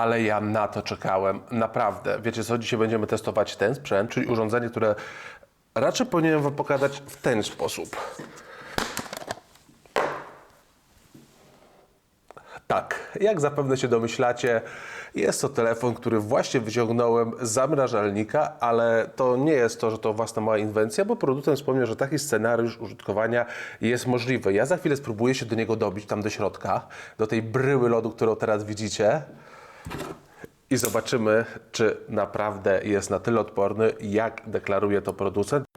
ale ja na to czekałem. Naprawdę. Wiecie co, dzisiaj będziemy testować ten sprzęt, czyli urządzenie, które raczej powinienem Wam pokazać w ten sposób. Tak, jak zapewne się domyślacie, jest to telefon, który właśnie wyciągnąłem z zamrażalnika, ale to nie jest to, że to własna mała inwencja, bo producent wspomniał, że taki scenariusz użytkowania jest możliwy. Ja za chwilę spróbuję się do niego dobić, tam do środka, do tej bryły lodu, którą teraz widzicie i zobaczymy, czy naprawdę jest na tyle odporny, jak deklaruje to producent.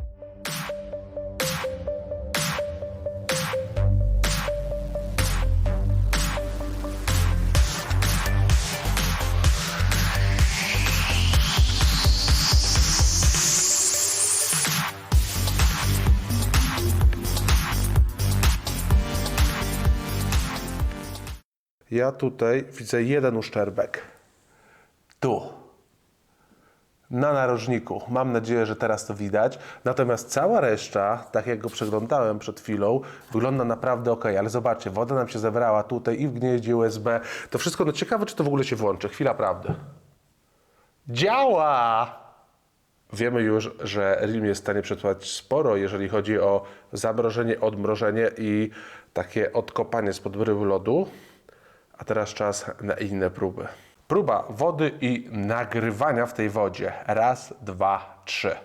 Ja tutaj widzę jeden uszczerbek. Tu. Na narożniku. Mam nadzieję, że teraz to widać. Natomiast cała reszta, tak jak go przeglądałem przed chwilą, wygląda naprawdę ok. Ale zobaczcie, woda nam się zebrała tutaj i w gnieździe USB. To wszystko, no ciekawe, czy to w ogóle się włączy. Chwila prawdy. Działa! Wiemy już, że RIM jest w stanie przetwarzać sporo, jeżeli chodzi o zamrożenie, odmrożenie i takie odkopanie spod bryły lodu. A teraz czas na inne próby. Próba wody i nagrywania w tej wodzie. Raz, dwa, trzy.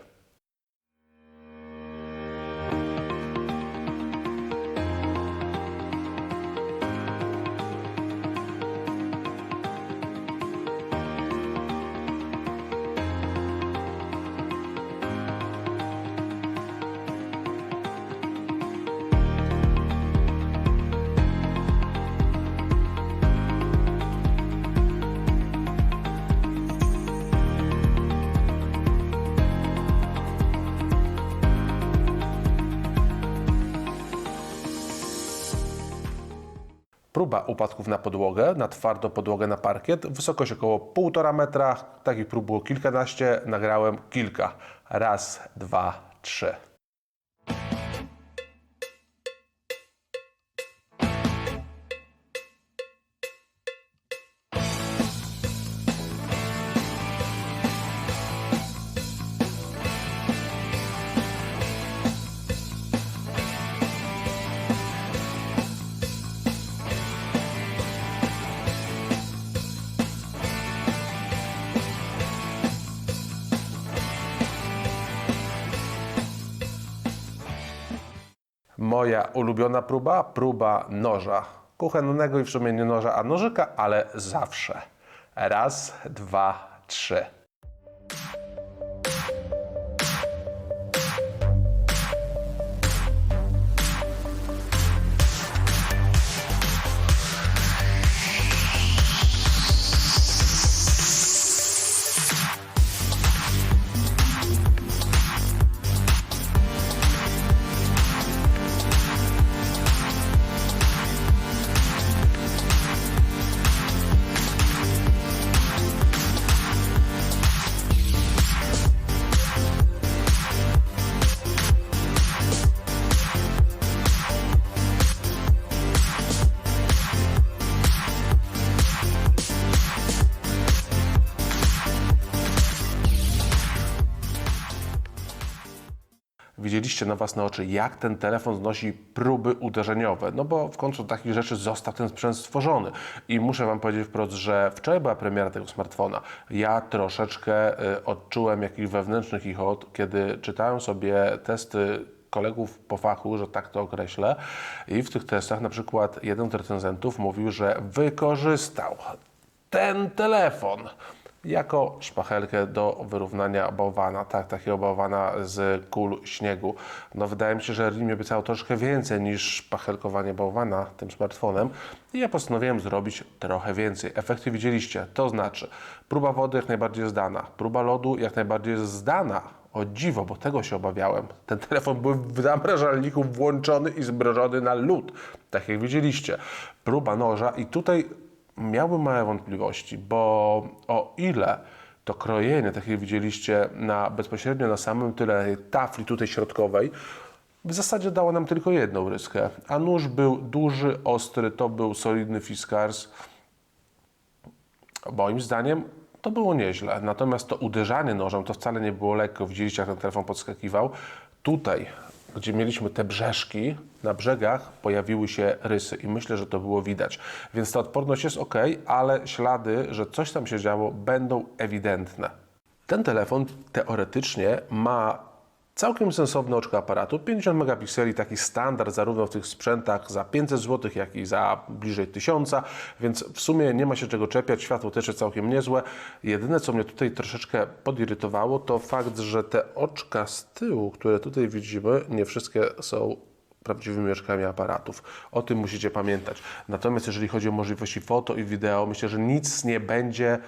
Próba upadków na podłogę, na twardą podłogę na parkiet, wysokość około 1,5 metra. Takich prób było kilkanaście, nagrałem kilka. Raz, dwa, trzy. Moja ulubiona próba, próba noża. Kuchennego i w sumie nie noża, a nożyka, ale zawsze. Raz, dwa, trzy. Widzieliście na własne oczy, jak ten telefon znosi próby uderzeniowe. No bo w końcu do takich rzeczy został ten sprzęt stworzony. I muszę Wam powiedzieć wprost, że wczoraj była premiera tego smartfona. Ja troszeczkę y, odczułem jakichś wewnętrznych ichot, kiedy czytałem sobie testy kolegów po fachu, że tak to określę. I w tych testach na przykład jeden z recenzentów mówił, że wykorzystał ten telefon jako szpachelkę do wyrównania bałwana, tak, takiego bałwana z kul śniegu. No wydaje mi się, że RIM obiecało troszkę więcej niż szpachelkowanie bałwana tym smartfonem i ja postanowiłem zrobić trochę więcej. Efekty widzieliście, to znaczy próba wody jak najbardziej zdana, próba lodu jak najbardziej zdana, o dziwo, bo tego się obawiałem. Ten telefon był w zamrażalniku włączony i zmrożony na lód, tak jak widzieliście. Próba noża i tutaj miałbym małe wątpliwości, bo o ile to krojenie, tak jak widzieliście, na, bezpośrednio na samym tyle tafli tutaj środkowej, w zasadzie dało nam tylko jedną ryskę, a nóż był duży, ostry, to był solidny Fiskars. Moim zdaniem to było nieźle. Natomiast to uderzanie nożem to wcale nie było lekko. Widzieliście, jak ten telefon podskakiwał. Tutaj, gdzie mieliśmy te brzeszki, na brzegach pojawiły się rysy i myślę, że to było widać. Więc ta odporność jest ok, ale ślady, że coś tam się działo, będą ewidentne. Ten telefon teoretycznie ma całkiem sensowne oczko aparatu, 50 megapikseli, taki standard zarówno w tych sprzętach za 500 zł, jak i za bliżej 1000, więc w sumie nie ma się czego czepiać, światło też jest całkiem niezłe. Jedyne, co mnie tutaj troszeczkę podirytowało, to fakt, że te oczka z tyłu, które tutaj widzimy, nie wszystkie są prawdziwymi oczkami aparatów. O tym musicie pamiętać. Natomiast jeżeli chodzi o możliwości foto i wideo, myślę, że nic nie będzie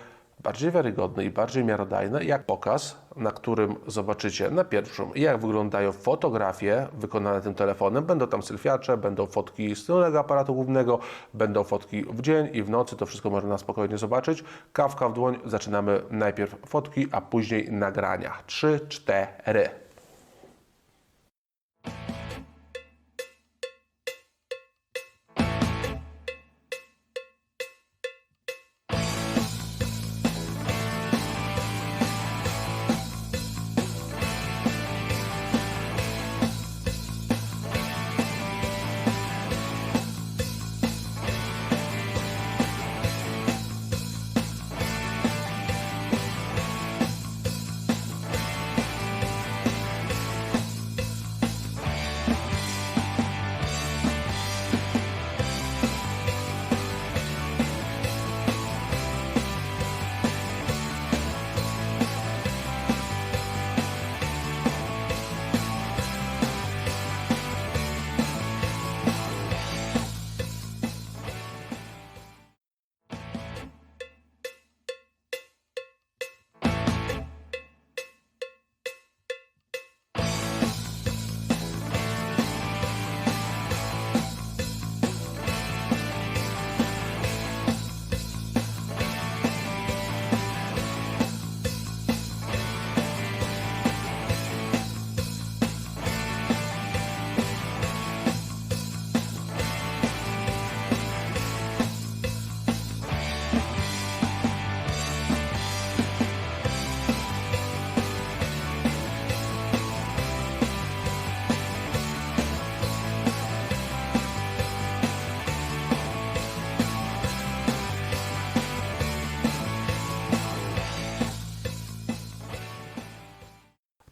bardziej wiarygodne i bardziej miarodajne, jak pokaz, na którym zobaczycie na pierwszym, jak wyglądają fotografie wykonane tym telefonem. Będą tam selfiacze, będą fotki z tylnego aparatu głównego, będą fotki w dzień i w nocy, to wszystko można na spokojnie zobaczyć. Kawka w dłoń, zaczynamy najpierw fotki, a później nagrania. 3, 4.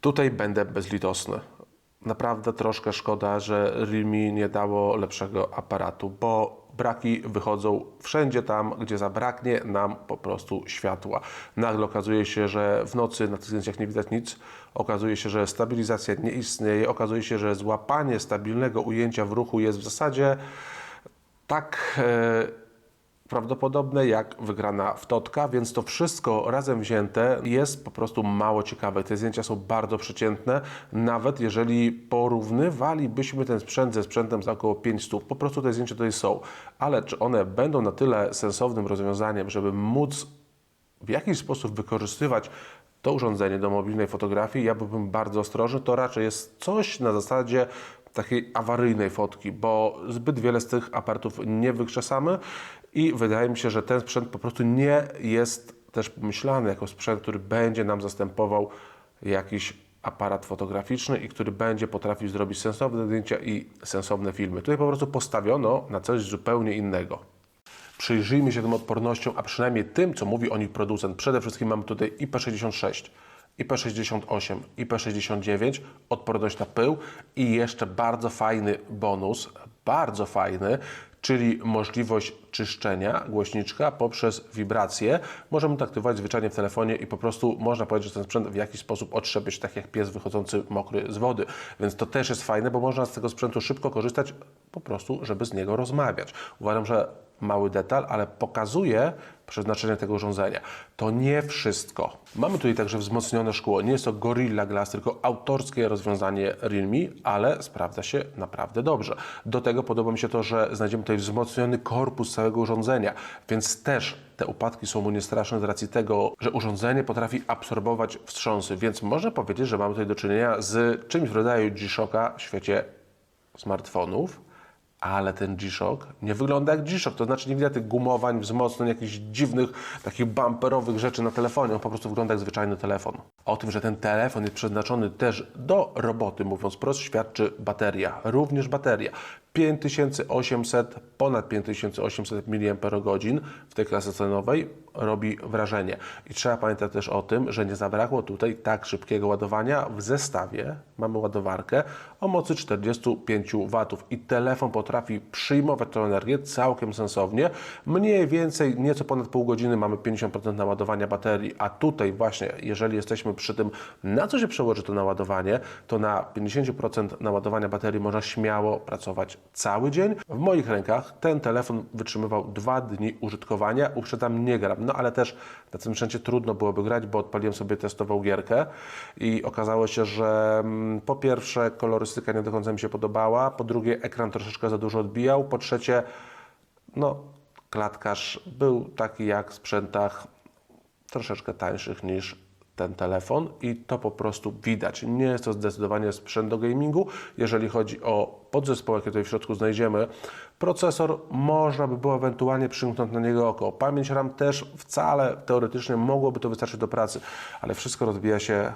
Tutaj będę bezlitosny. Naprawdę troszkę szkoda, że Realme nie dało lepszego aparatu, bo braki wychodzą wszędzie tam, gdzie zabraknie nam po prostu światła. Nagle okazuje się, że w nocy na tych zdjęciach nie widać nic, okazuje się, że stabilizacja nie istnieje, okazuje się, że złapanie stabilnego ujęcia w ruchu jest w zasadzie tak e, prawdopodobne jak wygrana w Totka, więc to wszystko razem wzięte jest po prostu mało ciekawe. Te zdjęcia są bardzo przeciętne, nawet jeżeli porównywalibyśmy ten sprzęt ze sprzętem za około 500, po prostu te zdjęcia tutaj są. Ale czy one będą na tyle sensownym rozwiązaniem, żeby móc w jakiś sposób wykorzystywać to urządzenie do mobilnej fotografii, ja byłbym bardzo ostrożny. To raczej jest coś na zasadzie takiej awaryjnej fotki, bo zbyt wiele z tych aparatów nie wykrzesamy i wydaje mi się, że ten sprzęt po prostu nie jest też pomyślany jako sprzęt, który będzie nam zastępował jakiś aparat fotograficzny i który będzie potrafił zrobić sensowne zdjęcia i sensowne filmy. Tutaj po prostu postawiono na coś zupełnie innego. Przyjrzyjmy się tym odpornością, a przynajmniej tym, co mówi o nich producent. Przede wszystkim mamy tutaj IP66, IP68, IP69, odporność na pył i jeszcze bardzo fajny bonus, bardzo fajny, czyli możliwość czyszczenia głośniczka poprzez wibracje. Możemy to aktywować zwyczajnie w telefonie i po prostu można powiedzieć, że ten sprzęt w jakiś sposób otrzepie się tak jak pies wychodzący mokry z wody. Więc to też jest fajne, bo można z tego sprzętu szybko korzystać po prostu, żeby z niego rozmawiać. Uważam, że mały detal, ale pokazuje przeznaczenie tego urządzenia. To nie wszystko. Mamy tutaj także wzmocnione szkło. Nie jest to Gorilla Glass, tylko autorskie rozwiązanie Realme, ale sprawdza się naprawdę dobrze. Do tego podoba mi się to, że znajdziemy tutaj wzmocniony korpus całego urządzenia, więc też te upadki są mu niestraszne z racji tego, że urządzenie potrafi absorbować wstrząsy, więc można powiedzieć, że mamy tutaj do czynienia z czymś w rodzaju G-Shocka w świecie smartfonów, ale ten G-Shock nie wygląda jak G-Shock, to znaczy nie widać tych gumowań, wzmocnień, jakichś dziwnych, takich bumperowych rzeczy na telefonie, on po prostu wygląda jak zwyczajny telefon. O tym, że ten telefon jest przeznaczony też do roboty, mówiąc prosto, świadczy bateria, również bateria. 5800, ponad 5800 mAh w tej klasie cenowej robi wrażenie. I trzeba pamiętać też o tym, że nie zabrakło tutaj tak szybkiego ładowania. W zestawie mamy ładowarkę o mocy 45 W i telefon potrafi przyjmować tę energię całkiem sensownie. Mniej więcej nieco ponad pół godziny mamy 50% naładowania baterii, a tutaj właśnie, jeżeli jesteśmy przy tym, na co się przełoży to naładowanie, to na 50% naładowania baterii można śmiało pracować cały dzień. W moich rękach ten telefon wytrzymywał dwa dni użytkowania. Uprzedzam, nie gram, no ale też na tym sprzęcie trudno byłoby grać, bo odpaliłem sobie testową gierkę i okazało się, że mm, po pierwsze kolorystyka nie do końca mi się podobała, po drugie ekran troszeczkę za dużo odbijał, po trzecie no klatkarz był taki jak w sprzętach troszeczkę tańszych niż ten telefon i to po prostu widać. Nie jest to zdecydowanie sprzęt do gamingu. Jeżeli chodzi o podzespoły, jakie tutaj w środku znajdziemy, procesor można by było ewentualnie przymknąć na niego oko. Pamięć RAM też wcale teoretycznie mogłoby to wystarczyć do pracy, ale wszystko rozbija się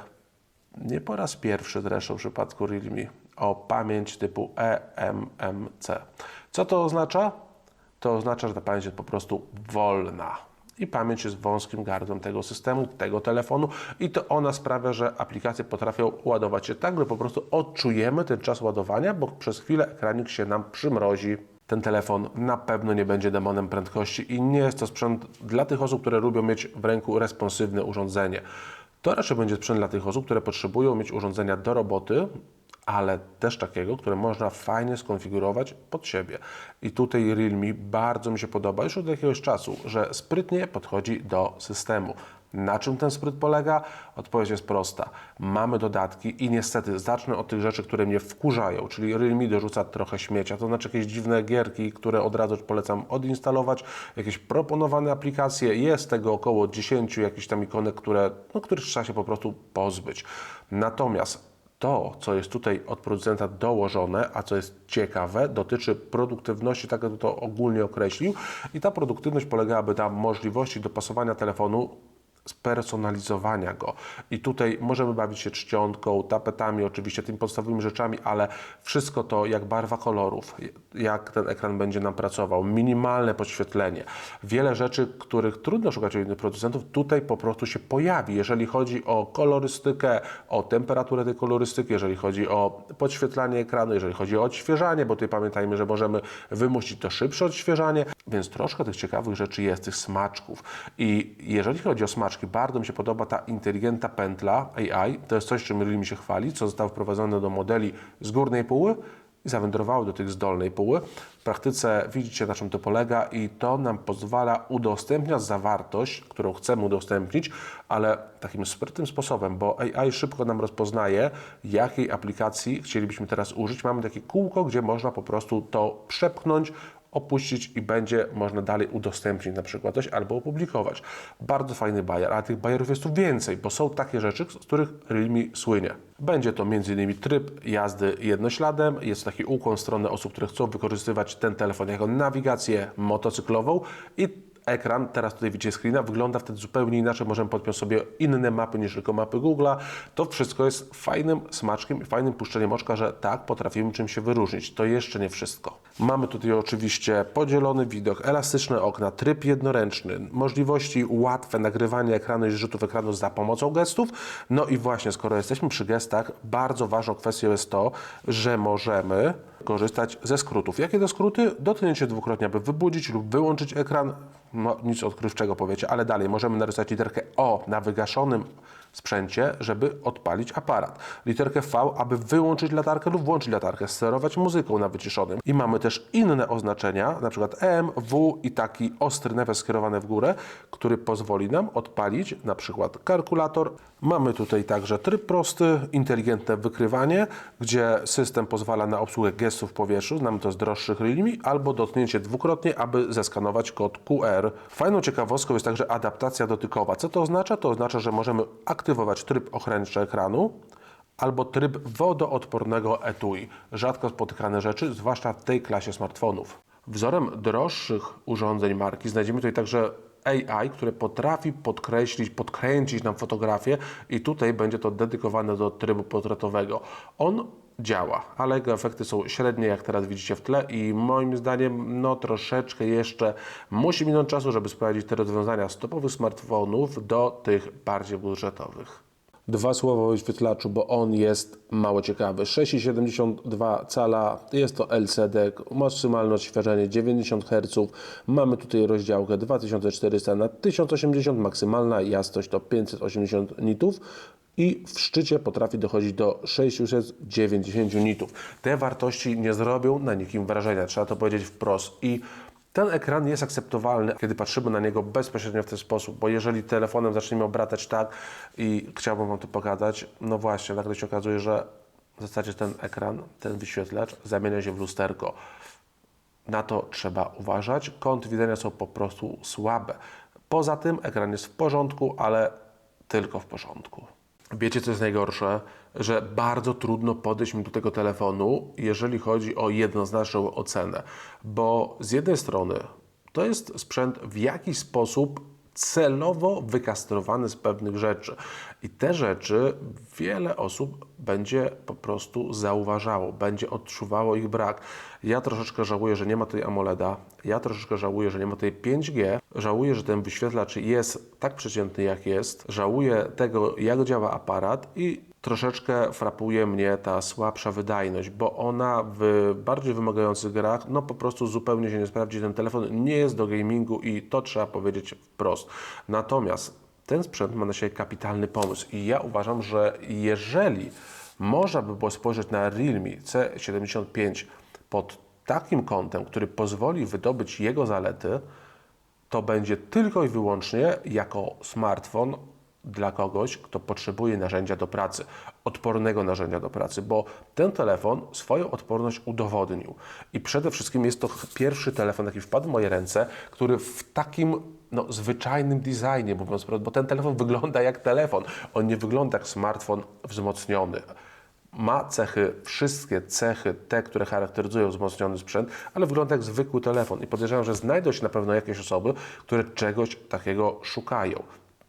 nie po raz pierwszy zresztą w przypadku Realme o pamięć typu eMMC. Co to oznacza? To oznacza, że ta pamięć jest po prostu wolna. I pamięć jest wąskim gardłem tego systemu, tego telefonu, i to ona sprawia, że aplikacje potrafią ładować się tak, że po prostu odczujemy ten czas ładowania, bo przez chwilę ekranik się nam przymrozi. Ten telefon na pewno nie będzie demonem prędkości i nie jest to sprzęt dla tych osób, które lubią mieć w ręku responsywne urządzenie. To raczej będzie sprzęt dla tych osób, które potrzebują mieć urządzenia do roboty, ale też takiego, które można fajnie skonfigurować pod siebie. I tutaj Realme bardzo mi się podoba już od jakiegoś czasu, że sprytnie podchodzi do systemu. Na czym ten spryt polega? Odpowiedź jest prosta. Mamy dodatki i niestety zacznę od tych rzeczy, które mnie wkurzają, czyli Realme dorzuca trochę śmiecia, to znaczy jakieś dziwne gierki, które od razu polecam odinstalować, jakieś proponowane aplikacje, jest tego około 10 jakichś tam ikonek, które, no, których trzeba się po prostu pozbyć. Natomiast to, co jest tutaj od producenta dołożone, a co jest ciekawe, dotyczy produktywności, tak jak to ogólnie określił. I ta produktywność polegałaby na możliwości dopasowania telefonu spersonalizowania go. I tutaj możemy bawić się czcionką, tapetami, oczywiście tymi podstawowymi rzeczami, ale wszystko to jak barwa kolorów, jak ten ekran będzie nam pracował, minimalne podświetlenie. Wiele rzeczy, których trudno szukać u innych producentów, tutaj po prostu się pojawi. Jeżeli chodzi o kolorystykę, o temperaturę tej kolorystyki, jeżeli chodzi o podświetlanie ekranu, jeżeli chodzi o odświeżanie, bo tutaj pamiętajmy, że możemy wymusić to szybsze odświeżanie, więc troszkę tych ciekawych rzeczy jest, tych smaczków. I jeżeli chodzi o smaczki, bardzo mi się podoba ta inteligentna pętla AI. To jest coś, czym Realme się chwali, co zostało wprowadzone do modeli z górnej póły i zawędrowało do tych z dolnej póły. W praktyce widzicie, na czym to polega i to nam pozwala udostępniać zawartość, którą chcemy udostępnić, ale takim sprytnym sposobem, bo AI szybko nam rozpoznaje, jakiej aplikacji chcielibyśmy teraz użyć. Mamy takie kółko, gdzie można po prostu to przepchnąć, opuścić i będzie można dalej udostępnić na przykład coś albo opublikować. Bardzo fajny bajer, a tych bajerów jest tu więcej, bo są takie rzeczy, z których Realme słynie. Będzie to m.in. tryb jazdy jednośladem, jest taki ukłon w stronę osób, które chcą wykorzystywać ten telefon jako nawigację motocyklową i ekran, teraz tutaj widzicie screena, wygląda wtedy zupełnie inaczej. Możemy podpiąć sobie inne mapy niż tylko mapy Google'a. To wszystko jest fajnym smaczkiem i fajnym puszczeniem oczka, że tak, potrafimy czym się wyróżnić. To jeszcze nie wszystko. Mamy tutaj oczywiście podzielony widok, elastyczne okna, tryb jednoręczny, możliwości łatwe nagrywania ekranu i zrzutów ekranu za pomocą gestów. No i właśnie, skoro jesteśmy przy gestach, bardzo ważną kwestią jest to, że możemy korzystać ze skrótów. Jakie to skróty? Dotknięcie dwukrotnie, aby wybudzić lub wyłączyć ekran. No, nic odkrywczego powiecie, ale dalej możemy narysować literkę O na wygaszonym sprzęcie, żeby odpalić aparat. Literkę V, aby wyłączyć latarkę lub włączyć latarkę, sterować muzyką na wyciszonym. I mamy też inne oznaczenia, na przykład M, W i taki ostry nawias skierowany w górę, który pozwoli nam odpalić na przykład kalkulator. Mamy tutaj także tryb prosty, inteligentne wykrywanie, gdzie system pozwala na obsługę gestów w powietrzu, znamy to z droższych Realme, albo dotknięcie dwukrotnie, aby zeskanować kod QR. Fajną ciekawostką jest także adaptacja dotykowa. Co to oznacza? To oznacza, że możemy aktywować tryb ochraniacza ekranu, albo tryb wodoodpornego etui. Rzadko spotykane rzeczy, zwłaszcza w tej klasie smartfonów. Wzorem droższych urządzeń marki znajdziemy tutaj także AI, które potrafi podkreślić, podkręcić nam fotografię i tutaj będzie to dedykowane do trybu portretowego. On działa, ale jego efekty są średnie, jak teraz widzicie w tle i moim zdaniem no troszeczkę jeszcze musi minąć czasu, żeby sprawdzić te rozwiązania z topowych smartfonów do tych bardziej budżetowych. Dwa słowa o wyświetlaczu, bo on jest mało ciekawy. 6,72 cala, jest to LCD, maksymalne odświeżenie 90 Hz. Mamy tutaj rozdziałkę 2400 na 1080, maksymalna jasność to 580 nitów i w szczycie potrafi dochodzić do 690 nitów. Te wartości nie zrobią na nikim wrażenia, trzeba to powiedzieć wprost. I ten ekran jest akceptowalny, kiedy patrzymy na niego bezpośrednio w ten sposób, bo jeżeli telefonem zaczniemy obratać tak i chciałbym Wam to pokazać, no właśnie, nagle się okazuje, że w zasadzie ten ekran, ten wyświetlacz zamienia się w lusterko. Na to trzeba uważać. Kąty widzenia są po prostu słabe. Poza tym ekran jest w porządku, ale tylko w porządku. Wiecie, co jest najgorsze? Że bardzo trudno podejść mi do tego telefonu, jeżeli chodzi o jednoznaczną ocenę. Bo z jednej strony to jest sprzęt w jakiś sposób celowo wykastrowany z pewnych rzeczy. I te rzeczy wiele osób będzie po prostu zauważało, będzie odczuwało ich brak. Ja troszeczkę żałuję, że nie ma tutaj AMOLEDa, ja troszeczkę żałuję, że nie ma tutaj 5G, żałuję, że ten wyświetlacz jest tak przeciętny jak jest, żałuję tego, jak działa aparat i troszeczkę frapuje mnie ta słabsza wydajność, bo ona w bardziej wymagających grach, no po prostu zupełnie się nie sprawdzi. Ten telefon nie jest do gamingu i to trzeba powiedzieć wprost. Natomiast ten sprzęt ma na siebie kapitalny pomysł i ja uważam, że jeżeli można by było spojrzeć na Realme C75 pod takim kątem, który pozwoli wydobyć jego zalety, to będzie tylko i wyłącznie jako smartfon dla kogoś, kto potrzebuje narzędzia do pracy, odpornego narzędzia do pracy, bo ten telefon swoją odporność udowodnił. I przede wszystkim jest to pierwszy telefon, jaki wpadł w moje ręce, który w takim no, zwyczajnym designie, mówiąc wprost, bo ten telefon wygląda jak telefon, on nie wygląda jak smartfon wzmocniony ma cechy, wszystkie cechy, te, które charakteryzują wzmocniony sprzęt, ale wygląda jak zwykły telefon. I podejrzewam, że znajdą się na pewno jakieś osoby, które czegoś takiego szukają.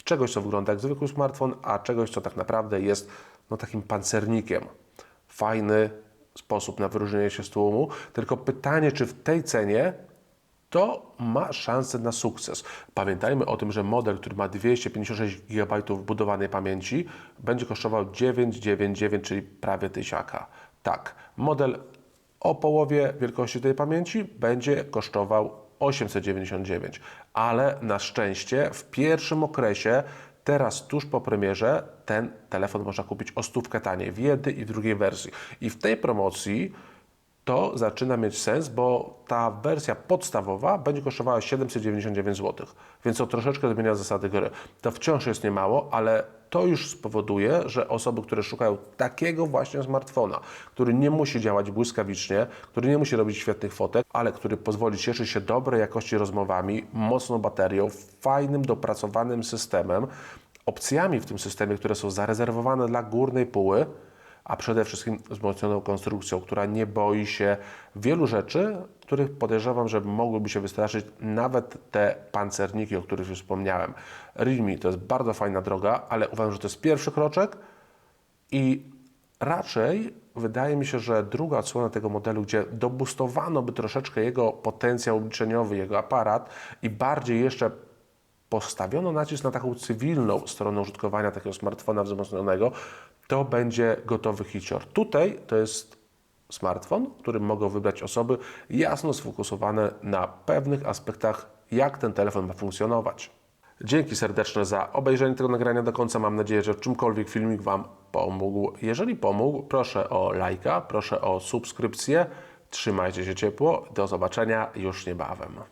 Czegoś, co wygląda jak zwykły smartfon, a czegoś, co tak naprawdę jest no, takim pancernikiem. Fajny sposób na wyróżnienie się z tłumu. Tylko pytanie, czy w tej cenie to ma szansę na sukces. Pamiętajmy o tym, że model, który ma 256 GB budowanej pamięci, będzie kosztował 999, czyli prawie tysiaka. Tak, model o połowie wielkości tej pamięci będzie kosztował 899, ale na szczęście w pierwszym okresie Teraz, tuż po premierze, ten telefon można kupić o stówkę taniej w jednej i w drugiej wersji. I w tej promocji to zaczyna mieć sens, bo ta wersja podstawowa będzie kosztowała 799 zł, więc to troszeczkę zmienia zasady gry. To wciąż jest niemało, ale to już spowoduje, że osoby, które szukają takiego właśnie smartfona, który nie musi działać błyskawicznie, który nie musi robić świetnych fotek, ale który pozwoli cieszyć się dobrej jakości rozmowami, mocną baterią, fajnym, dopracowanym systemem, opcjami w tym systemie, które są zarezerwowane dla górnej póły, a przede wszystkim wzmocnioną konstrukcją, która nie boi się wielu rzeczy, których podejrzewam, że mogłyby się wystraszyć nawet te pancerniki, o których już wspomniałem. Realme to jest bardzo fajna droga, ale uważam, że to jest pierwszy kroczek i raczej wydaje mi się, że druga odsłona tego modelu, gdzie dobustowano by troszeczkę jego potencjał obliczeniowy, jego aparat i bardziej jeszcze postawiono nacisk na taką cywilną stronę użytkowania takiego smartfona wzmocnionego, to będzie gotowy hicior. Tutaj to jest smartfon, który mogą wybrać osoby jasno sfokusowane na pewnych aspektach, jak ten telefon ma funkcjonować. Dzięki serdeczne za obejrzenie tego nagrania do końca. Mam nadzieję, że czymkolwiek filmik Wam pomógł. Jeżeli pomógł, proszę o lajka, proszę o subskrypcję. Trzymajcie się ciepło. Do zobaczenia już niebawem.